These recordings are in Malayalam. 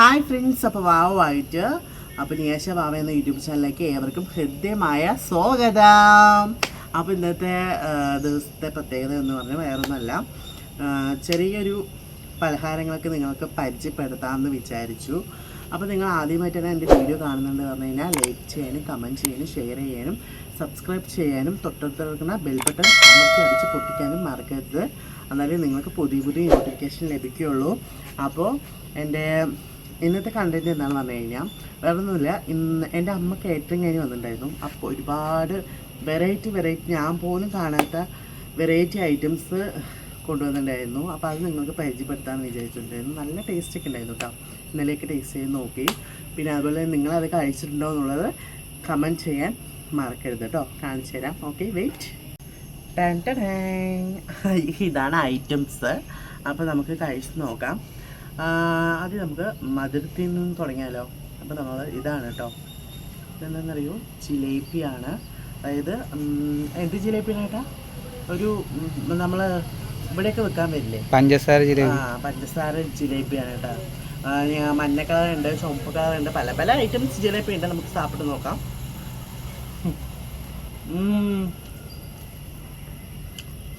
ഹായ് ഫ്രണ്ട്സ് അപ്പോൾ വാവുമായിട്ട് അപ്പോൾ നിയേശ വാവ എന്ന യൂട്യൂബ് ചാനലിലേക്ക് ഏവർക്കും ഹൃദ്യമായ സ്വാഗതം. അപ്പോൾ ഇന്നത്തെ ദിവസത്തെ പ്രത്യേകത എന്ന് പറഞ്ഞാൽ വേറൊന്നുമല്ല. ചെറിയൊരു പലഹാരങ്ങളൊക്കെ നിങ്ങൾക്ക് പരിചയപ്പെടുത്താമെന്ന് വിചാരിച്ചു. അപ്പോൾ നിങ്ങൾ ആദ്യമായിട്ട് തന്നെ എന്റെ വീഡിയോ കാണുന്നുണ്ട് പറഞ്ഞു കഴിഞ്ഞാൽ ലൈക്ക് ചെയ്യാനും കമന്റ് ചെയ്യാനും ഷെയർ ചെയ്യാനും സബ്സ്ക്രൈബ് ചെയ്യാനും തൊട്ടടുത്ത് കിടക്കുന്ന ബെൽ ബട്ടൺ അമർത്തി അടിച്ച് പൊട്ടിക്കാനും മറക്കരുത്. എന്നാലേ നിങ്ങൾക്ക് പുതിയ പുതിയ നോട്ടിഫിക്കേഷൻ ലഭിക്കുകയുള്ളൂ. അപ്പോൾ എന്റെ ഇന്നത്തെ കണ്ടന്റ് എന്താണെന്ന് പറഞ്ഞു കഴിഞ്ഞാൽ വേറെ ഒന്നുമില്ല ഇന്ന് എന്റെ അമ്മ കേറ്ററിങ് കഴിഞ്ഞ് വന്നിട്ടുണ്ടായിരുന്നു. അപ്പോൾ ഒരുപാട് വെറൈറ്റി വെറൈറ്റി ഞാൻ പോലും കാണാത്ത വെറൈറ്റി ഐറ്റംസ് കൊണ്ടുവന്നിട്ടുണ്ടായിരുന്നു. അപ്പോൾ അത് നിങ്ങൾക്ക് പരിചയപ്പെടുത്താമെന്ന് വിചാരിച്ചിട്ടുണ്ടായിരുന്നു. നല്ല ടേസ്റ്റ് ഒക്കെ ഉണ്ടായിരുന്നു കേട്ടോ ഇന്നലെയൊക്കെ ടേസ്റ്റ് ചെയ്ത് നോക്കി. പിന്നെ അതുപോലെ നിങ്ങൾ അത് കഴിച്ചിട്ടുണ്ടോ എന്നുള്ളത് കമന്റ് ചെയ്യാൻ മറക്കരുത് കേട്ടോ കാണിച്ചു തരാം. ഓക്കെ വെയിറ്റ് ടൻ. ഇതാണ് ഐറ്റംസ് അപ്പോൾ നമുക്ക് കഴിച്ച് നോക്കാം. ആദ്യം നമുക്ക് മധുരത്തിൽ നിന്ന് തുടങ്ങിയാലോ? അപ്പോൾ നമ്മൾ ഇതാണ് കേട്ടോ ഇതെന്താണെന്നറിയോ ജിലേബിയാണ്. അതായത് എന്ത് ജിലേബിയാണ് കേട്ടാ ഒരു നമ്മൾ ഇവിടെയൊക്കെ വെക്കാൻ വരില്ലേ? പഞ്ചസാര ജിലേബി. ആ പഞ്ചസാര ജിലേബിയാണ് കേട്ടോ മഞ്ഞ ഞാ- മഞ്ഞ കളറുണ്ട് ചുവപ്പ് കളറുണ്ട് പല പല ഐറ്റംസ് ജിലേബി ഉണ്ട്. നമുക്ക് സാപ്പിട്ട് നോക്കാം.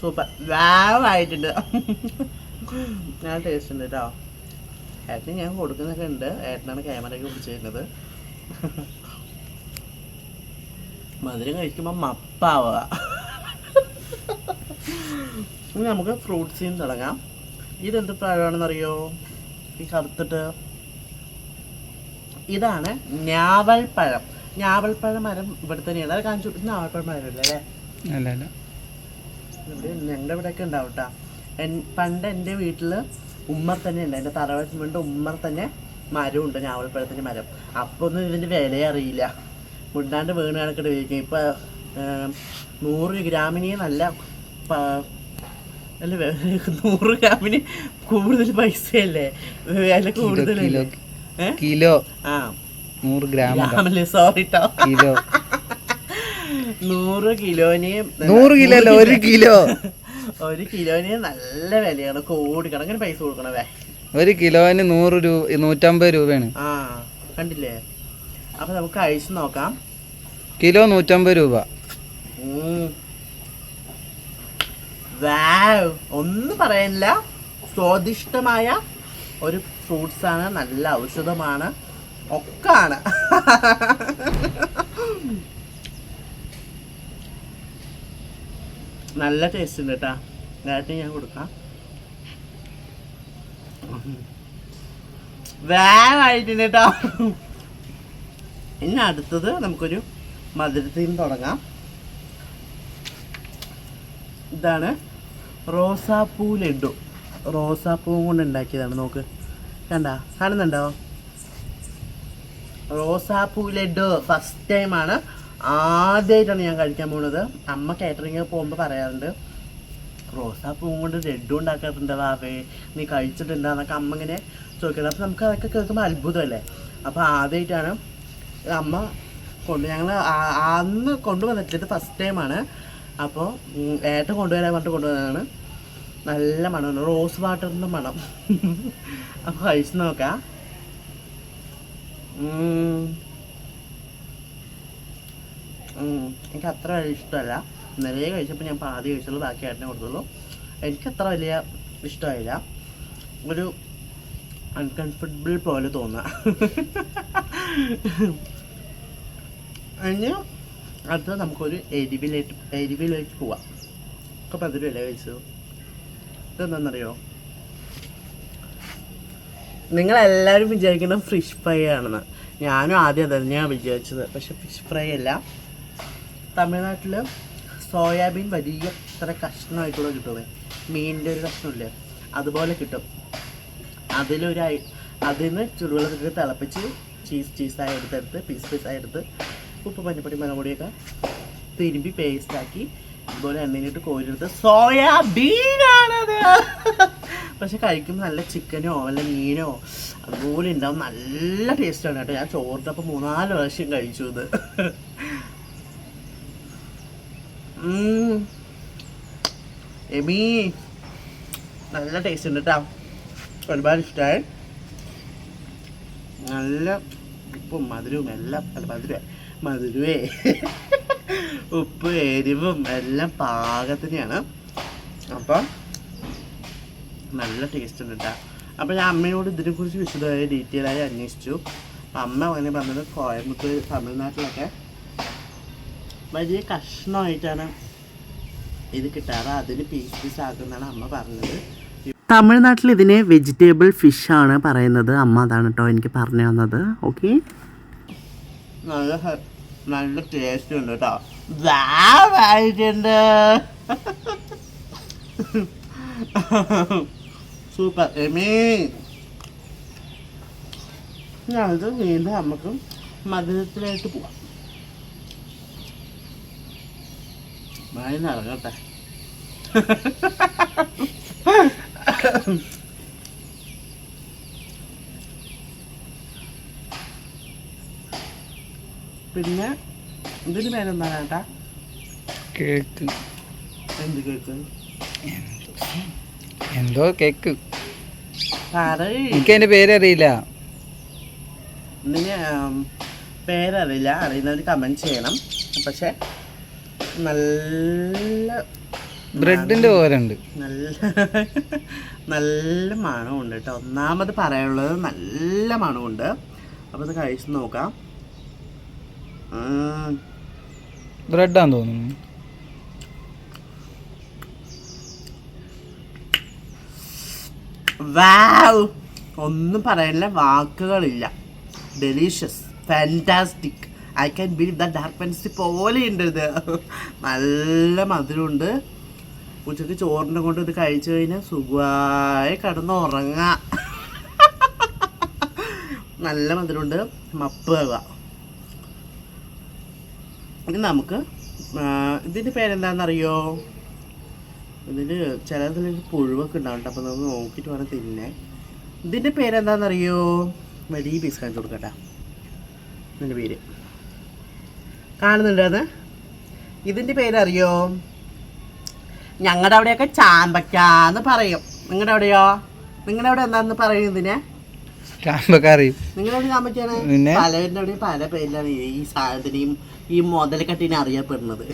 സൂപ്പർ. വേവായിട്ടുണ്ട് ഞാൻ ടേസ്റ്റ് ഉണ്ട് കേട്ടോ ഏട്ടന് ഞാൻ കൊടുക്കുന്നൊക്കെ ഉണ്ട്. ഏട്ടനാണ് ക്യാമറയൊക്കെ പിടിച്ചിരുന്നത് മധുരം കഴിക്കുമ്പോൾ മപ്പാവുക. ഇനി നമുക്ക് ഫ്രൂട്ട്സിൽ നിന്ന് തുടങ്ങാം. ഇതെന്ത് പഴമാണെന്നറിയോ? ഈ കറുത്തിട്ട്. ഇതാണ് ഞാവൽ പഴം ഞാവൽ പഴം മരം ഇവിടെ തന്നെയാണ്. അത് കാണിച്ചു ഞാവൽ പഴം മരം അല്ലേ? അല്ലേ ഇവിടെ ഞങ്ങളുടെ ഇവിടെയൊക്കെ ഉണ്ടാവും കേട്ടോ പണ്ട് എന്റെ വീട്ടിൽ ഉമ്മർ തന്നെ ഉണ്ട് എന്റെ തറവാട്ടിൽ വേണ്ട ഉമ്മർ തന്നെ മരമുണ്ട് ഞാവൽപ്പഴത്തിന്റെ മരം. അപ്പോൾ ഒന്നും ഇതിന്റെ വില അറിയില്ല. മുണ്ടാണ്ട് വീണ് കണക്കിട്ട് ഉപയോഗിക്കും ഇപ്പം നൂറ് ഗ്രാമിന് നല്ല അല്ല നൂറ് ഗ്രാമിന് കൂടുതൽ പൈസയല്ലേ? വില ഏ? കിലോ. ആ. നൂറ് ഗ്രാം സോറി കിലോ. നൂറ് കിലോന് നൂറ് കിലോ അല്ല ഒരു കിലോ. ഒരു കിലോന് നല്ല വിലയാണ്. കോടിക്കണക്കിന് പൈസ കൊടുക്കണവേ ഒരു കിലോന് നൂറ് രൂപ നൂറ്റമ്പത് രൂപയാണ്. ആ കണ്ടില്ലേ? അപ്പൊ നമുക്ക് അഴിച്ചു നോക്കാം. കിലോ നൂറ്റമ്പത് രൂപ. ഒന്നും പറയാനില്ല. സ്വാദിഷ്ടമായ ഒരു ഫ്രൂട്ട്സ് ആണ്. നല്ല ഔഷധമാണ്. ഒക്കാണ്. നല്ല ടേസ്റ്റ് ഉണ്ട് കേട്ടാ നേരത്തെ ഞാൻ കൊടുക്കാം. വേറായിട്ടുണ്ട് കേട്ടോ ഇനി അടുത്തത് നമുക്കൊരു മധുരത്തിൽ നിന്ന് തുടങ്ങാം. ഇതാണ് റോസാപ്പൂ ലഡു റോസാപ്പൂവും കൊണ്ട് ഉണ്ടാക്കിയതാണ് നോക്ക്. കണ്ട? കാണുന്നുണ്ടോ? റോസാപ്പൂ ലഡു ഫസ്റ്റ് ടൈമാണ് ആദ്യമായിട്ടാണ് ഞാൻ കഴിക്കാൻ പോകുന്നത് അമ്മ കാറ്ററിങ് പോകുമ്പോൾ പറയാറുണ്ട് റോസാപ്പൂവും കൊണ്ട് ലഡു ഉണ്ടാക്കാറുണ്ട് വാവേ നീ കഴിച്ചിട്ടുണ്ടെന്നൊക്കെ അമ്മ ഇങ്ങനെ ചോദിക്കുന്നത് അപ്പോൾ നമുക്ക് അതൊക്കെ കേൾക്കുമ്പോൾ അത്ഭുതമല്ലേ? അപ്പോൾ ആദ്യമായിട്ടാണ് അമ്മ കൊണ്ട് ഞങ്ങൾ അന്ന് കൊണ്ടുവന്നിട്ടില്ല ഫസ്റ്റ് ടൈമാണ് അപ്പോൾ ഏട്ടൻ കൊണ്ടുവരാൻ പറഞ്ഞിട്ട് കൊണ്ടുവന്നതാണ്. നല്ല മണമാണ് റോസ് വാട്ടറിന്റെ മണം. അപ്പോൾ കഴിച്ച് നോക്കാം. എനിക്ക് അത്ര ഇഷ്ടമല്ല. നിലയെ കഴിച്ചപ്പോൾ ഞാൻ പാതി കഴിച്ചുള്ളൂ. ബാക്കി ഏട്ടനെ കൊടുത്തുള്ളൂ. എനിക്ക് അത്ര വലിയ ഇഷ്ടമായില്ല. ഒരു അൺകംഫർട്ടബിൾ പോലെ തോന്നുക ഇനി അടുത്തത് നമുക്കൊരു എരിവിലേക്ക് എരിവിലേക്ക് പോവാം. ഒക്കെ പതിരി വില കഴിച്ചു ഇതെന്താണെന്നറിയോ നിങ്ങളെല്ലാവരും വിചാരിക്കുന്നത് ഫിഷ് ഫ്രൈ ആണെന്ന്. ഞാനും ആദ്യം തന്നെയാണ് വിചാരിച്ചത്. പക്ഷെ ഫിഷ് ഫ്രൈ അല്ല. തമിഴ്നാട്ടിൽ സോയാബീൻ വലിയ ഇത്ര കഷ്ണമായിട്ടുള്ള കിട്ടുമേ മീനിന്റെ ഒരു കഷ്ണമില്ലേ? അതുപോലെ കിട്ടും. അതിലൊരു അതിൽ നിന്ന് ചുടുവെള്ളത്തിൽ തിളപ്പിച്ച് ചീസ് ചീസായി എടുത്തെടുത്ത് പീസ് പീസായി എടുത്ത് ഉപ്പ് മഞ്ഞപ്പൊടി മലപൊടിയൊക്കെ തിരുമ്പി പേസ്റ്റാക്കി ഇതുപോലെ എണ്ണയിലിട്ട് കോരിയെടുത്ത് സോയാബീനാണത്. പക്ഷെ കഴിക്കുമ്പോൾ നല്ല ചിക്കനോ അല്ല മീനോ അതുപോലെ ഉണ്ടാവും. നല്ല ടേസ്റ്റാണ് കേട്ടോ. ഞാൻ ചോറിട്ടപ്പോൾ മൂന്നാൽ പ്രാവശ്യം കഴിച്ചു ഉം. എമീ നല്ല ടേസ്റ്റ് ഉണ്ട് കേട്ടോ ഒരുപാട് ഇഷ്ടമായി നല്ല ഉപ്പും മധുരവും എല്ലാം അല്ല മധുര മധുരവേ. ഉപ്പ് എരിവും എല്ലാം പാകത്തിനെയാണ്. അപ്പം നല്ല ടേസ്റ്റ് ഉണ്ട് കേട്ടോ അപ്പം ഞാൻ അമ്മയോട് ഇതിനെക്കുറിച്ച് വിശദമായി ഡീറ്റെയിൽ ആയി അന്വേഷിച്ചു. അപ്പം അമ്മ അങ്ങനെ പറഞ്ഞത് കോയമ്പത്തൂർ തമിഴ്നാട്ടിലൊക്കെ. വലിയ കഷ്ണമായിട്ടാണ് ഇത് കിട്ടാറ്. അതിന് പീസ് പീസ് ആക്കുന്നതാണ് അമ്മ പറഞ്ഞത്. തമിഴ്നാട്ടിൽ ഇതിനെ വെജിറ്റബിൾ ഫിഷ് ആണ് പറയുന്നത്. അമ്മ അതാണ് കേട്ടോ എനിക്ക് പറഞ്ഞു തന്നത്. ഓക്കെ നല്ല നല്ല ടേസ്റ്റ് ഉണ്ട് കേട്ടോ ആയിട്ടുണ്ട്. സൂപ്പർ എമീ ഞാനത് വീണ്ടും നമുക്ക് മധുരത്തിലായിട്ട് പോവാം. മഴ ഇറങ്ങട്ടെ പിന്നെ ഇതിന് പേരെന്താണ് ചേട്ടാ കേക്ക്. എന്ത് കേക്ക്? എന്തോ കേക്ക്. എനിക്ക് അതിന്റെ പേരറിയില്ല. പേരറിയില്ല. അറിയുന്നവർ കമന്റ് ചെയ്യണം. പക്ഷെ നല്ല ബ്രെഡിന്റെ ഓരണ്ട്. നല്ല നല്ല മണമുണ്ട് കേട്ടോ. ഒന്നാമത് പറയാനുള്ളത് നല്ല മണമുണ്ട്. അപ്പോൾ ഇത് കഴിച്ച് നോക്കാം. ബ്രെഡാന്ന് തോന്നുന്നു. വാവ്. ഒന്നും പറയാനില്ല വാക്കുകളില്ല. Delicious fantastic I can believe the dark fantasy പോലെ ഉണ്ട് ഇത്. നല്ല മധുരമുണ്ട്. ഉച്ചയ്ക്ക് ചോറിന്റെ കൊണ്ട് ഇത് കഴിച്ചു കഴിഞ്ഞാൽ സുഖമായി കിടന്ന് ഉറങ്ങാം. നല്ല മധുരമുണ്ട്. മപ്പ് ആവുക. ഇനി നമുക്ക് ഇതിന്റെ പേരെന്താണെന്നറിയോ ഇതിൽ ചിലതിൽ പുഴുവൊക്കെ ഉണ്ടാവും അപ്പോൾ നമുക്ക് നോക്കിയിട്ട് വേണം തിന്നെ ഇതിന്റെ പേരെന്താണെന്നറിയോ വലിയ പീസ് കാണിച്ചു കൊടുക്കട്ടെ. ഇതിന്റെ പേര്. കാണുന്നുണ്ട് അത്? ഇതിന്റെ പേരറിയോ? ഞങ്ങളുടെ അവിടെയൊക്കെ ചാമ്പക്ക എന്ന് പറയും. നിങ്ങളുടെ അവിടെയോ? നിങ്ങളുടെ അവിടെ എന്താന്ന് പറയും ഇതിനെ? ചാമ്പക്കറി. നിങ്ങളുടെ അവിടെ ചാമ്പക്കാണ്? പലവരുടെ അവിടെയും പല പേരിലാണ് ഈ സാധനത്തിനെയും ഈ മുതലക്കട്ടിനെ അറിയപ്പെടുന്നത്.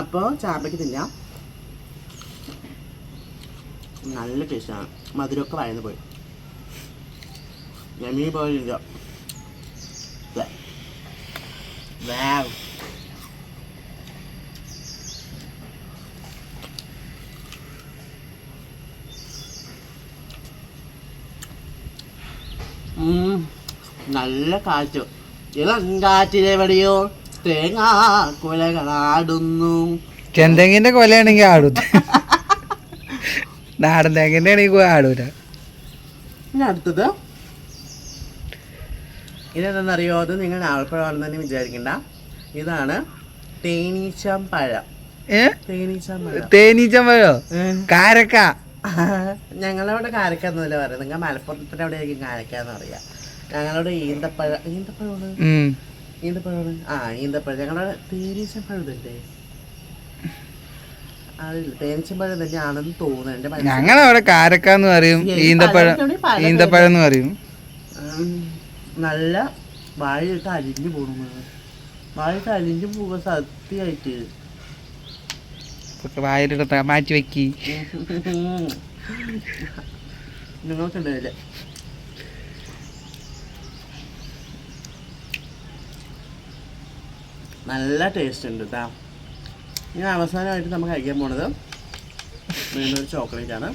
അപ്പോൾ ചാമ്പയ്ക്ക് തിന്നാം. നല്ല ടേസ്റ്റാണ് മധുരമൊക്കെ വഴന്നു പോയി. യമി പോയില്ല. ഉം, നല്ല കാറ്റ്. ഇളം കാറ്റിലെവിടെയോ തേങ്ങാ കുലകളാടുന്നു. ചെന്തെങ്ങിന്റെ കൊലയാണെങ്കിൽ ആടും. നാടൻ തേങ്ങിന്റെ ആണെങ്കിൽ ആടൂല. അടുത്തത്. ഇതെന്താണെന്നറിയോ അത് നിങ്ങൾ ആൾപ്പഴമാണെന്ന് തന്നെ വിചാരിക്കണ്ട. ഇതാണ് തേനീച്ചം പഴം. തേനീച്ചം പഴം. തേനീച്ചമ്പഴോ കാരക്ക. ഞങ്ങളവിടെ പറയാം നിങ്ങൾ മലപ്പുറത്തിന്റെ അവിടെ ആയിരിക്കും കാരക്ക എന്ന് പറയാ. ഞങ്ങളവിടെ ഈന്തപ്പഴം. ഈന്തപ്പഴമാണ്? ഈന്തപ്പഴമാണ്? ആ ഈന്തപ്പഴം. ഇതല്ലേ? തന്നെയാണെന്ന് തോന്നുന്നു. എന്റെ മനസ്സിൽ ഞങ്ങളവിടെ കാരക്കാന്ന് പറയും ഈന്തപ്പഴം ഈന്തപ്പഴം എന്ന് പറയും. നല്ല വാഴയിട്ട് അലിഞ്ഞു പോണു വാഴയിട്ട് അലിഞ്ഞു പോവുക സത്യമായിട്ട് ഇതൊക്കെ വായിലിട മാറ്റി വെക്കി. നിങ്ങൾക്കുണ്ടാവില്ല. നല്ല ടേസ്റ്റ് ഉണ്ട് കേട്ടോ ഇനി അവസാനമായിട്ട് നമുക്ക് കഴിക്കാൻ പോണത് വീണ്ടും ഒരു ചോക്ലേറ്റ് ആണ്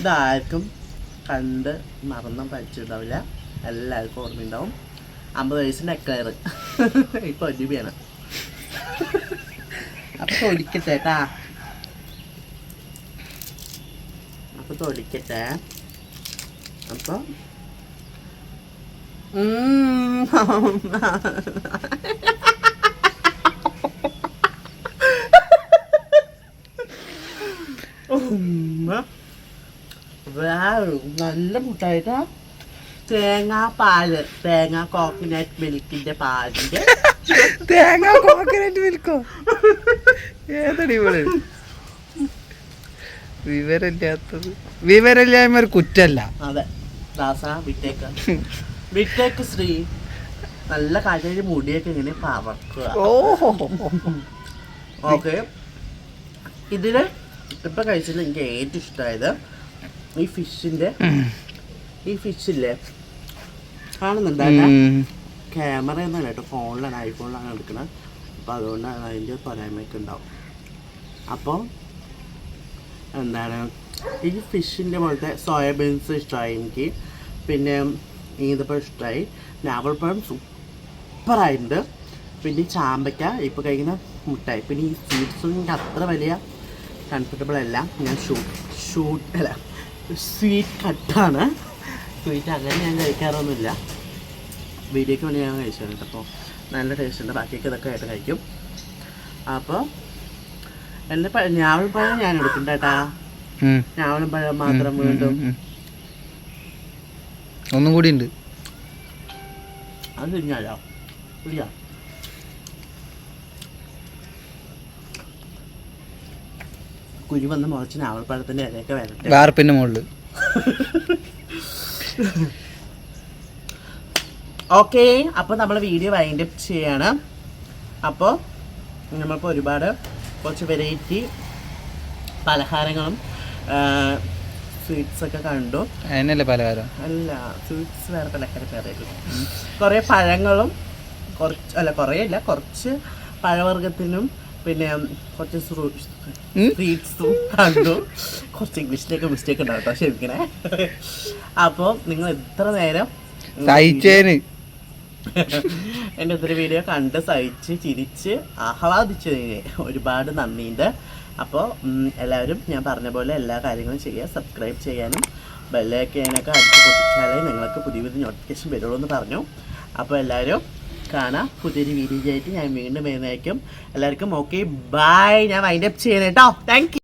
ഇതാർക്കും കണ്ട് മറന്നും പഠിച്ചിട്ടുണ്ടാവില്ല എല്ലാവർക്കും ഓർമ്മയുണ്ടാവും അമ്പത് വയസ്സിന്റെ എക്ലയർ ഇപ്പോൾ ഒലിബിയാണ് അപ്പോൾ തൊലിക്കട്ടെ കേട്ടാ അപ്പോൾ തൊടിക്കട്ടെ അപ്പോൾ നല്ല മുട്ടായിട്ടാ തേങ്ങാ പാൽ തേങ്ങ കോക്കനറ്റ് മിൽക്കിന്റെ പാലിന്റെ തേങ്ങ കോക്കനട്ട് മിൽക്കോ ഏതടി വിവരമില്ലാത്തത്. വിവരമില്ലായ്മ ഒരു കുറ്റല്ല. അതെ. ദാസ വിട്ടേക്ക്. വിട്ടേക്ക് ശ്രീ. നല്ല കാര്യം മുടിയൊക്കെ ഇങ്ങനെ പറക്കുക. ഓഹോ. ഓക്കെ. ഇതിന് ഇപ്പൊ കഴിച്ചതിൽ എനിക്ക് ഏറ്റവും ഇഷ്ടമായത് ഈ ഫിഷിന്റെ ഈ ഫിഷില്ലേ? കാണുന്നുണ്ടല്ലേ ക്യാമറ ഒന്നും കേട്ടോ. ഫോണിലാണ് ഐഫോണിലാണ് എടുക്കുന്നത് അപ്പം അതുകൊണ്ടാണ് അതിന്റെ പോരായ്മയൊക്കെ ഉണ്ടാവും. അപ്പോൾ എന്താണ്? ഈ ഫിഷിന്റെ പോലത്തെ സോയാബീൻസ് ഇഷ്ടമായി എനിക്ക്. പിന്നെ ഈന്തപ്പഴം ഇഷ്ടമായി നാവൽപ്പഴം സൂപ്പറായിട്ടുണ്ട്. പിന്നെ ചാമ്പയ്ക്ക ഇപ്പോൾ കഴിക്കുന്ന മുട്ടായി. പിന്നെ ഈ സ്വീറ്റ്സും എനിക്ക് അത്ര വലിയ കംഫർട്ടബിൾ അല്ല. ഞാൻ ഷൂട്ട് ഷൂട്ട് അല്ല സ്വീറ്റ് കട്ടാണ്. സ്വീറ്റ് അങ്ങനെ ഞാൻ കഴിക്കാറൊന്നുമില്ല. വീഡിയോയ്ക്ക് വേണ്ടി ഞാൻ കഴിച്ചിട്ടുണ്ട് അപ്പോൾ നല്ല ടേസ്റ്റ് ഉണ്ട്. ബാക്കിയൊക്കെ ഇതൊക്കെ ആയിട്ട് കഴിക്കും. അപ്പോൾ എന്റെ പഴ ഞാവൽപ്പഴം ഞാൻ എടുക്കണ്ടേട്ടാ കേട്ടാ. പഴം ഞാവൽപ്പഴം മാത്രം വീണ്ടും. ഒന്നും കൂടി ഉണ്ട്. അത് തിരിഞ്ഞാലോ ഇല്ല. കുരു വന്ന് മുളച്ച് ഞാവൽപ്പഴത്തിന്റെ ഇലയൊക്കെ വരട്ടെ. വാർപ്പിന്റെ മുകളിൽ. ഓക്കെ അപ്പോൾ നമ്മൾ വീഡിയോ വൈൻഡ് അപ്പ് ചെയ്യാണ്. അപ്പോൾ നമ്മളിപ്പോൾ ഒരുപാട് കുറച്ച് വെറൈറ്റി പലഹാരങ്ങളും സ്വീറ്റ്സ് ഒക്കെ കണ്ടു. അതിനല്ലേ പലഹാരം? അല്ല സ്വീറ്റ്സ് വേറെ പലഹാരം വേറെ കുറേ പഴങ്ങളും കുറച്ച് അല്ല കുറേ അല്ല കുറച്ച് പഴവർഗത്തിനും പിന്നെ കുറച്ച്? സ്വീറ്റ്സും കണ്ടു കുറച്ച് ഇംഗ്ലീഷിലേക്ക് മിസ്റ്റേക്ക് ഉണ്ടാവും കേട്ടോ ക്ഷമിക്കണേ. അപ്പോൾ നിങ്ങൾ എത്ര നേരം സഹിച്ചേന്. എന്റെ ഒത്തിരി വീഡിയോ കണ്ട് സഹിച്ച് ചിരിച്ച് ആഹ്ലാദിച്ചതിന് ഒരുപാട് നന്ദിയുണ്ട്. അപ്പോൾ എല്ലാവരും ഞാൻ പറഞ്ഞ പോലെ എല്ലാ കാര്യങ്ങളും ചെയ്യുക സബ്സ്ക്രൈബ് ചെയ്യാനും ബെല്ലൈക്കാനൊക്കെ അടിച്ച് പൊട്ടിച്ചാലേ നിങ്ങൾക്ക് പുതിയ പുതിയ നോട്ടിഫിക്കേഷൻ വരുള്ളൂ എന്ന് പറഞ്ഞു. അപ്പോൾ എല്ലാവരും കാണാം. പുതിയൊരു വീഡിയോ ആയിട്ട് ഞാൻ വീണ്ടും വരുന്നതായിരിക്കും. എല്ലാവർക്കും ഓക്കെ ബൈ ഞാൻ വൈൻഡപ്പ് ചെയ്യണം കേട്ടോ താങ്ക്